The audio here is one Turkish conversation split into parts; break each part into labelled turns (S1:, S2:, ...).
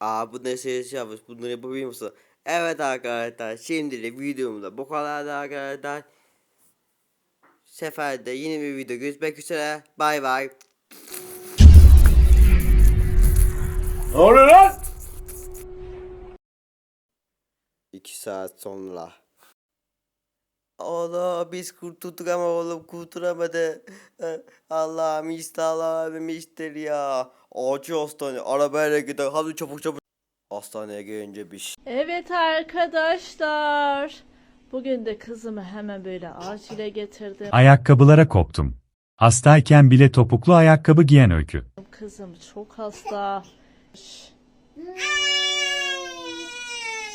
S1: Aa bu ne şey yapmış. Bunları yapabiliyor musun? Evet arkadaşlar. Şimdilik videomda bu kadardı arkadaşlar. Seferde yeni bir video görüşmek üzere. Bay bay.
S2: Ne oluyor lan?
S1: 2 saat sonra. Oğlum biz kurtulduk ama oğlum kurtulamadı. Allah'ım işte Allah'ım iştir ya. Acil hastane arabaya gidelim hadi çabuk çabuk. Hastaneye gelince bir şey.
S3: Evet arkadaşlar. Bugün de kızımı hemen böyle acile getirdim.
S4: Ayakkabılara koptum. Hastayken bile topuklu ayakkabı giyen öykü.
S3: Kızım çok hasta.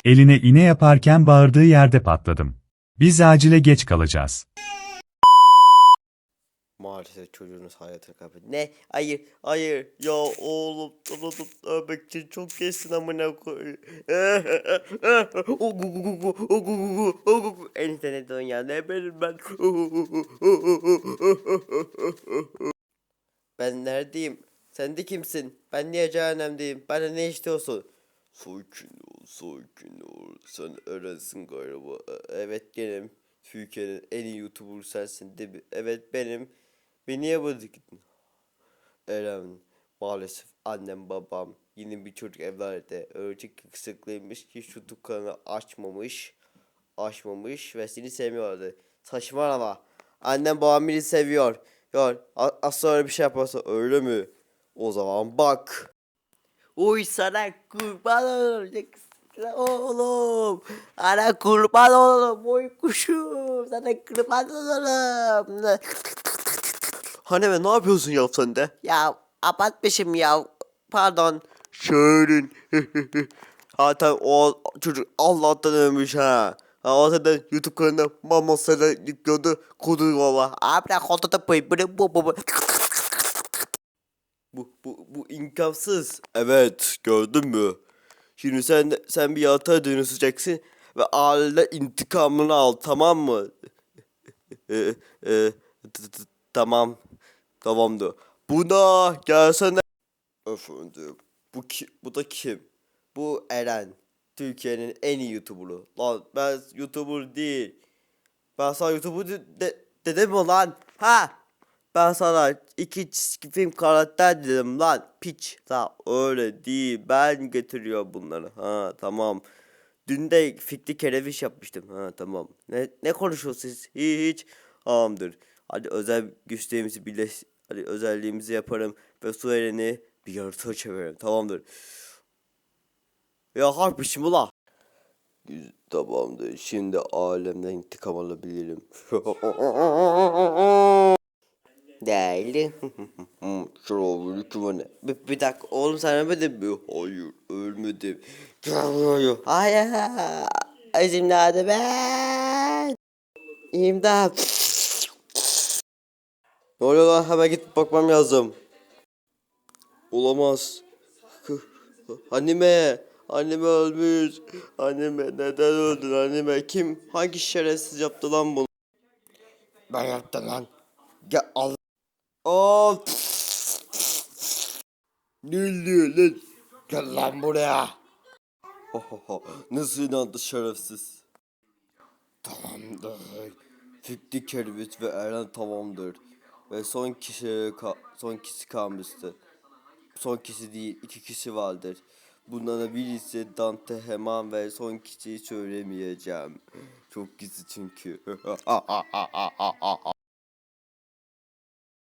S4: Eline iğne yaparken bağırdığı yerde patladım. Biz acile geç kalacağız.
S1: Maalesef çocuğunuz hayatını kaybetti. Ne? Hayır, hayır. Ya oğlum, tanıdım ölmek için çok geçsin amına koy. Enişte ne diyorsun ya? Ne benim ben? Ben neredeyim? Sen de kimsin? Ben niye cehennemdeyim? Bana ne istiyorsun? Sakin ol, sakin ol. Sen Eren'sin galiba. E- Evet benim. Türkiye'nin en iyi YouTuber sensin değil mi? Evet benim. Beni niye bıraktın? Eren maalesef annem babam yeni bir çocuk evlerde ölecek kısıklıymış ki şu dükkanı açmamış açmamış ve seni sevmiyordu. Saçmalama. Annem babam beni seviyor. Yor, az sonra bir şey yaparsa öyle mi? O zaman bak. Uy sana kurban olacaksın oğlum. Ana kurban olurum. Oy kuşum. Sana kurban olurum. Hani be ne yapıyorsun ya sen de? Ya abartmışım ya. Pardon. Şörin. Zaten o çocuk Allah'tan ölmüş ha. Ha o zaten YouTube kanalında mamasıyla yüklüyordu. Kudu valla. Abi ben koltuğda payı. Bu bu bu bu. Bu bu imkansız. Evet gördün mü? Şimdi sen sen bir yatağa dönüşeceksin ve aile intikamını al tamam mı? e, e, t- tamam. Tamamdır. Buna gelsene. Efendim. Bu ki, bu da kim? Bu Eren. Türkiye'nin en iyi YouTuber'ı. Lan ben YouTuber değil. Ben sana YouTuber de, de, dedim mi lan? Ha? Ben sana iki çizgi film karakter dedim lan. Piç. La öyle değil. Ben getiriyorum bunları. Ha tamam. Dün de fikri kereviş yapmıştım. Ha tamam. Ne, ne konuşuyorsunuz? Hiç. Tamamdır. Hadi özel güçlerimizi birleş... Hadi özelliğimizi yaparım. Ve su elini bir yaratığa çeviririm. Tamamdır. Ya harpişim ula. Güz- Tamamdır. Şimdi alemden intikam alabilirim. Değerli. Selamünaleyküm anne. Bir, bir dakika oğlum sen ölmedin mi? Hayır ölmedim. Hayır. Nerede ben? İmdat. Ne oluyor lan hemen git bakmam lazım. Olamaz. Anneme. Anneme ölmüş. Anneme neden öldün anneme? Kim? Hangi şerefsiz yaptı lan bunu? Ben yaptım lan. Ya al. Of. Ne oluyor lan? Gel lan buraya. Nasıl inandı şerefsiz? Tamamdır. Fikri Kervit ve Eren tamamdır. Ve son kişi son kişi kalmıştı. Son kişi değil, iki kişi vardır. Bunlardan birisi Dante Heman ve son kişiyi söylemeyeceğim. Çok gizli çünkü.